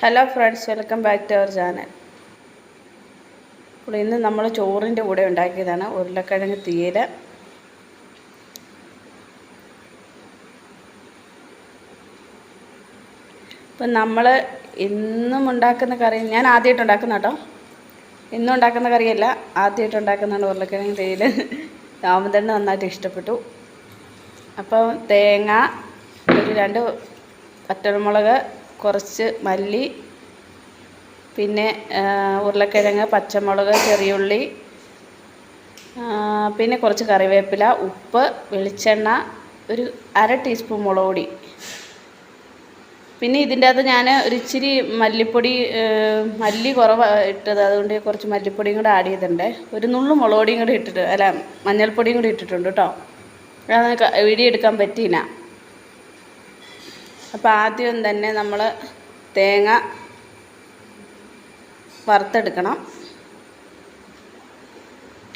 Hello friends welcome back to our channel അപ്പോൾ ഇന്ന് നമ്മൾ ചോറിന്റെ കൂടെ ഉണ്ടാക്കിയതാണ് ഉരുളക്കിഴങ്ങ് തീയൽ ഇപ്പം നമ്മൾ ഇന്നും ഉണ്ടാക്കുന്ന കറി ഞാൻ ആദ്യമായിട്ട് ഉണ്ടാക്കുന്ന കേട്ടോ. ഇന്നും ഉണ്ടാക്കുന്ന കറിയല്ല ആദ്യമായിട്ട് ഉണ്ടാക്കുന്നതാണ് ഉരുളക്കിഴങ്ങ് തീയൽ തന്നെ നന്നായിട്ട് ഇഷ്ടപ്പെട്ടു. അപ്പോൾ തേങ്ങ ഒരു രണ്ട് വറ്റൽമുളക് കുറച്ച് മല്ലി പിന്നെ ഉരുളക്കിഴങ്ങ് പച്ചമുളക് ചെറിയുള്ളി പിന്നെ കുറച്ച് കറിവേപ്പില ഉപ്പ് വെളിച്ചെണ്ണ ഒരു അര ടീസ്പൂൺ മുളക് പൊടി. പിന്നെ ഇതിന്റെ അകത്ത് ഞാൻ ഒരു ഇച്ചിരി മല്ലിപ്പൊടി മല്ലി കുറവ് ഇട്ടത്. അതുകൊണ്ട് കുറച്ച് മല്ലിപ്പൊടിയും കൂടെ ആഡ് ചെയ്തിട്ടുണ്ട്. ഒരു നുള്ളു മുളക് പൊടിയും കൂടി ഇട്ടിട്ട് അല്ല മഞ്ഞൾപ്പൊടിയും കൂടി ഇട്ടിട്ടുണ്ട് കേട്ടോ. വീഡിയോ എടുക്കാൻ പറ്റിയില്ല. അപ്പോൾ ആദ്യം തന്നെ നമ്മൾ തേങ്ങ വറുത്തെടുക്കണം.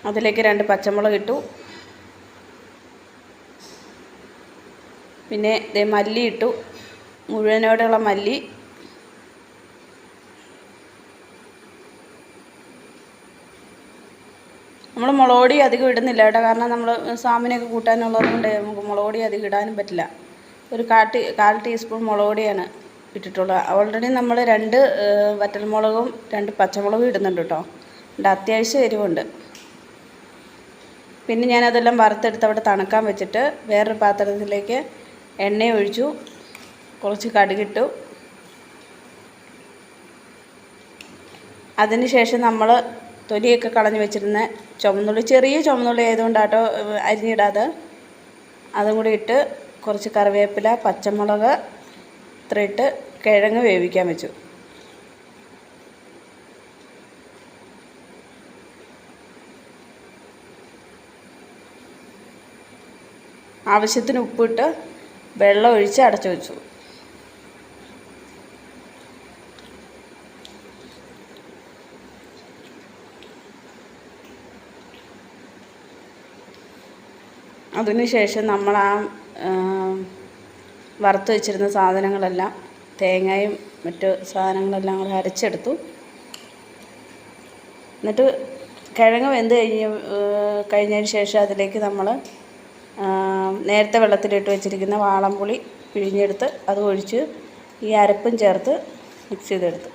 അതിലേക്ക് രണ്ട് പച്ചമുളക് ഇട്ടു. പിന്നെ ദേ മല്ലി ഇട്ടു. മുഴുവനോടെയുള്ള മല്ലി. നമ്മൾ മുളകൊടി അധികം ഇടുന്നില്ല കേട്ടോ. കാരണം നമ്മൾ സാമിനൊക്കെ കൂട്ടാനുള്ളത് കൊണ്ട് നമുക്ക് മുളകൊടി അധികം ഇടാനും പറ്റില്ല. ഒരു കാ ടീ കാൽ ടീസ്പൂൺ മുളക് പൊടിയാണ് ഇട്ടിട്ടുള്ളത്. ഓൾറെഡി നമ്മൾ രണ്ട് വറ്റൽമുളകും രണ്ട് പച്ചമുളകും ഇടുന്നുണ്ട് കേട്ടോ എന്റെ അത്യാവശ്യം എരിവുണ്ട്. പിന്നെ ഞാനതെല്ലാം വറുത്തെടുത്ത് അവിടെ തണുക്കാൻ വെച്ചിട്ട് വേറൊരു പാത്രത്തിലേക്ക് എണ്ണ ഒഴിച്ചു. കുറച്ച് കടുകിട്ടു. അതിന് ശേഷം നമ്മൾ തൊലിയൊക്കെ കളഞ്ഞു വെച്ചിരുന്ന ചുമന്നുള്ളി ചെറിയ ചുമന്നുള്ളി ആയതുകൊണ്ടാട്ടോ അരിഞ്ഞിടാതെ അതും കൂടി ഇട്ട് കുറച്ച് കറിവേപ്പില പച്ചമുളക് ഇത്ര ഇട്ട് കിഴങ്ങ് വേവിക്കാൻ വെച്ചു. ആവശ്യത്തിന് ഉപ്പിട്ട് വെള്ളം ഒഴിച്ച് അടച്ചു വെച്ചു. അതിനുശേഷം നമ്മൾ ആ, വറുത്ത് വെച്ചിരുന്ന സാധനങ്ങളെല്ലാം തേങ്ങയും മറ്റ് സാധനങ്ങളെല്ലാം കൂടെ അരച്ചെടുത്തു. എന്നിട്ട് കിഴങ്ങ് വെന്ത് കഴിഞ്ഞ് കഴിഞ്ഞതിന് ശേഷം അതിലേക്ക് നമ്മൾ നേരത്തെ വെള്ളത്തിലിട്ട് വെച്ചിരിക്കുന്ന വാളംപുളി പിഴിഞ്ഞെടുത്ത് അത് ഒഴിച്ച് ഈ അരപ്പും ചേർത്ത് മിക്സ് ചെയ്തെടുത്തു.